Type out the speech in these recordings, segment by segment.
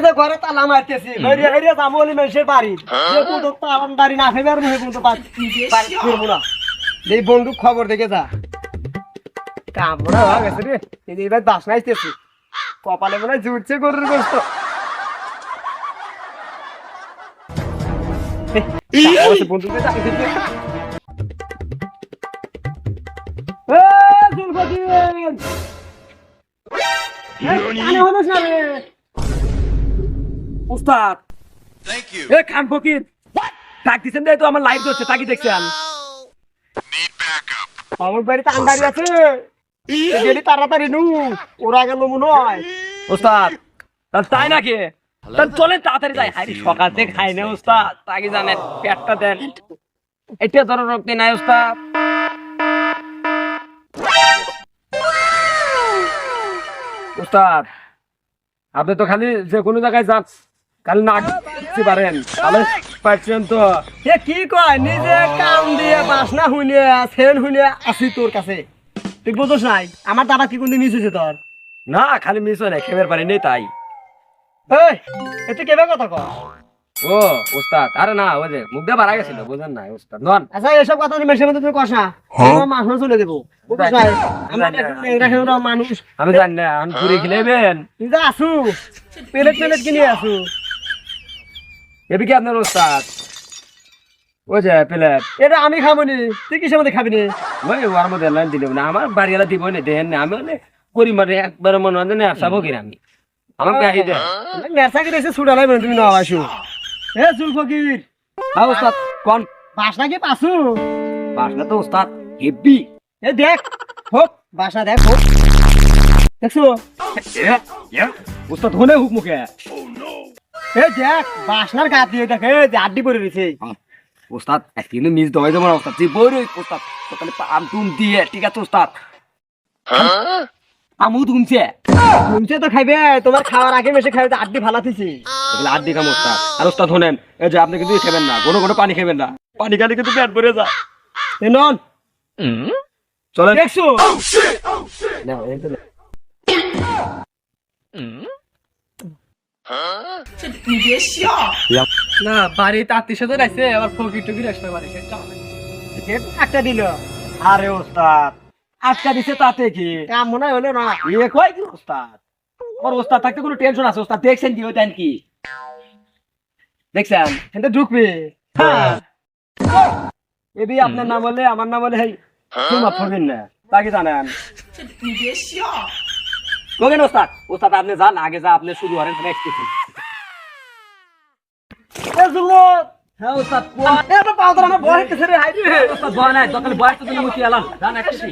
এই যে ঘরে তালা মারতেছি হইরে হইরে যাব বলি মানুষের বাড়ি। যে কোনো তালাম বাড়ি না ফেবে আর কিন্তু বাড়ি বাড়ি ফিরবো না। এই বন্ধু খবর দেখে যা। কামড়া হয়ে গেছে রে। এই এবার বাস নাইতেছি। কপালে মনে হয় জুটছে গরুর গোস্ত। বন্ধুকে চাকরি দিতে উস্তাদ। Thank you. এ খান ফকির। ডাক দিছেন তো আমার লাইভ হচ্ছে তাকি দেখছেন. আমার বাড়িতে আন্ডারি আছে। গেলি তাড়াতাড়ি নু ওরা গেল মনে হয়। উস্তাদ তাই নাকি তা চলেন তাড়াতাড়ি যাই। হাই সকাল থেকে খাই না উস্তাদ। তাকে জানেন পেটটা দেন। এটা ধরো রক্তি নাই উস্তাদ। উস্তাদ আপনি তো খালি যে কোনো জায়গায় যান। খালি নাক দিতে পারেন। তাহলে পারছেন তো। এ কি কয়? নিজে কাম দিয়ে আছি তোর কাছে। তুই বুঝোস নাই আমার দাদা কি কোনদিন মিস হয়েছে তোর? না খালি মিস হয় না খেবের পারি নেই তাই। এই এতে কেবে কথা কয়? ও উস্তাদ আরে না ওই যে মুখ দিয়ে বাড়া গেছিল বুঝেন না উস্তাদ নন আচ্ছা এসব কথা তুমি মেশে মধ্যে তুমি কষা আমার মাছ চলে দেবো বুঝোস নাই? আমার মানুষ। আমি জানি না আমি ঘুরে খেলেবেন যা আসু প্লেট প্লেট কিনে আসু এবি কি আপনার উস্তাদ ওই যে প্লেট। এটা আমি খাব নি তুই কিসের মধ্যে খাবি নি? ওই ওর মধ্যে লাইন দিল না আমার বাড়িওয়ালা দিব না দেন না। আমি মানে করি মানে একবার মনে হয় না কিনা আমি। আমার গাড়ি দেন নেশা করে এসে ছুটা লাগবে তুমি না আসু। এ চুল ফকির। হ্যাঁ উস্তাদ কোন? বাসনা কি পাসু? বাসনা তো উস্তাদ হেব্বি। এ দেখ হোক দেখ হোক। দেখছ? উস্তাদ হনে হুক মুখে। এ দেখ বাসনার গা দিয়ে দেখ আড্ডি রয়েছে। একদিন মিস বই রই উস্তাদ সকালে আম তুম দিয়ে ঠিক আছে উস্তাদ আমু তুমছে তো খাইবে তোমার খাওয়ার আগে মেশে খাইবে আড্ডি ফালাতেছি এগুলো আর দিকাম উস্তাদ আর উস্তাদ হনেন এই যে আপনি কিন্তু খাবেন না কোনো কোনো পানি খাবেন না। পানি খালি কিন্তু পেট ভরে যায়। এ নন। চলেন। দেখছ? না। আটকা দিছে তাতে কি মনে হলো না ইয়ে কয় কি উস্তাদ আমার উস্তাদ থাকতে কোনো টেনশন আছে উস্তাদ দেখছেন কি দেন কি দেখছেন কিন্তু ঢুকবে হ্যাঁ এবি আপনার নাম বলে আমার নাম বলে হেই না তাকে জানেন কোকেন ওস্তাদ ওস্তাদ আপনি যান আগে যা আপনি শুরু করেন নেক্সট কিছু এ জুমত হ্যাঁ ওস্তাদ এ তো পাও তোর আমার বয় হইতেছে রে হাই। রে ওস্তাদ বয় নাই দোকানে বয়স তো তুমি মুতি এলাম জান একটা কি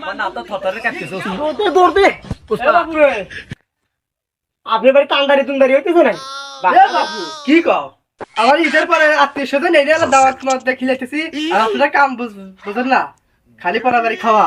মানে আপনার থতরে কাটতেছে দৌড়তে দৌড়তে এ আপনি বাড়ি তান্দারি তুন্দারি হইতেছে না বাপু। কি কও? আমার ঈদের পরে আত্মীয় স্বজন এই দাওয়াত দেখি লাইতেছি আর আপনারা কাম বুঝ- বুঝেন না খালি পারাবাড়ি খাওয়া।